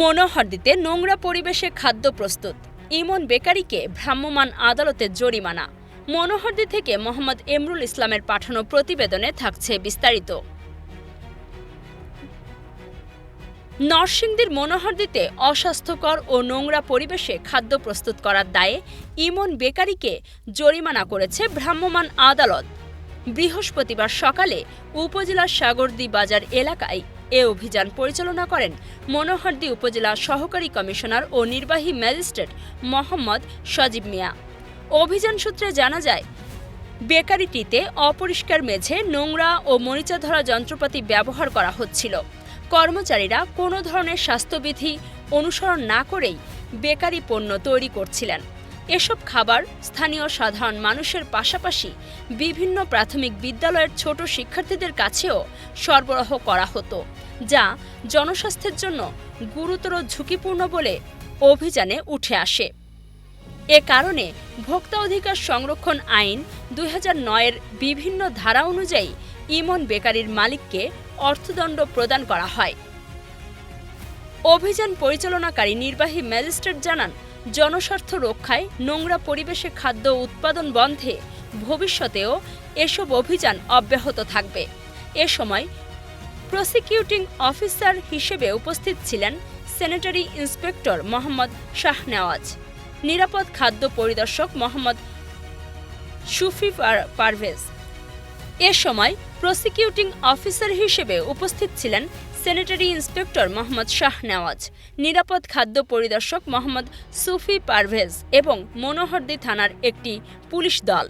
মনোহরদিতে নোংরা পরিবেশে খাদ্য প্রস্তুত। ইমন বেকারিকে ভ্রাম্যমাণ আদালতে জরিমানা। মনোহরদি থেকে মোহাম্মদ এমরুল ইসলামের পাঠানো প্রতিবেদনে থাকছে বিস্তারিত। নরসিংদীর মনোহরদিতে অস্বাস্থ্যকর ও নোংরা পরিবেশে খাদ্য প্রস্তুত করার দায়ে ইমন বেকারিকে জরিমানা করেছে ভ্রাম্যমাণ আদালত। বৃহস্পতিবার সকালে উপজেলার সাগরদি বাজার এলাকায় এ অভিযান পরিচালনা করেন মনোহরদি উপজেলা সহকারী কমিশনার ও নির্বাহী ম্যাজিস্ট্রেট মোহাম্মদ সজীব মিয়া। অভিযান সূত্রে জানা যায়, বেকারিটিতে অপরিষ্কার মেঝে, নোংরা ও মরিচা ধরা যন্ত্রপাতি ব্যবহার করা হচ্ছিল। কর্মচারীরা কোনো ধরনের স্বাস্থ্যবিধি অনুসরণ না করেই বেকারি পণ্য তৈরি করছিলেন। এসব খাবার স্থানীয় সাধারণ মানুষের পাশাপাশি বিভিন্ন প্রাথমিক বিদ্যালয়ের ছোট শিক্ষার্থীদের কাছেও সরবরাহ করা হতো। যা জনস্বাস্থ্যের জন্য গুরুতর ঝুঁকিপূর্ণ বলে অভিযানে উঠে আসে। এ কারণে ভোক্তা অধিকার সংরক্ষণ আইন দুই এর বিভিন্ন ধারা অনুযায়ী ইমন বেকারির মালিককে অর্থদণ্ড প্রদান করা হয়। অভিযান পরিচালনাকারী নির্বাহী ম্যাজিস্ট্রেট জানান, জনস্বার্থ রক্ষায় নোংরা পরিবেশে খাদ্য উৎপাদন বন্ধে ভবিষ্যতেও এসব অভিযান অব্যাহত থাকবে। এ সময় প্রসিকিউটিং অফিসার হিসেবে উপস্থিত ছিলেন স্যানিটারি ইন্সপেক্টর মোহাম্মদ শাহনেওয়াজ, নিরাপদ খাদ্য পরিদর্শক মোহাম্মদ সুফি পার- পারভেজ। এ সময় প্রসিকিউটিং অফিসার হিসেবে উপস্থিত ছিলেন স্যানিটারি ইন্সপেক্টর মোহাম্মদ শাহনেওয়াজ, নিরাপদ খাদ্য পরিদর্শক মোহাম্মদ সুফি পারভেজ এবং মনোহরদি থানার একটি পুলিশ দল।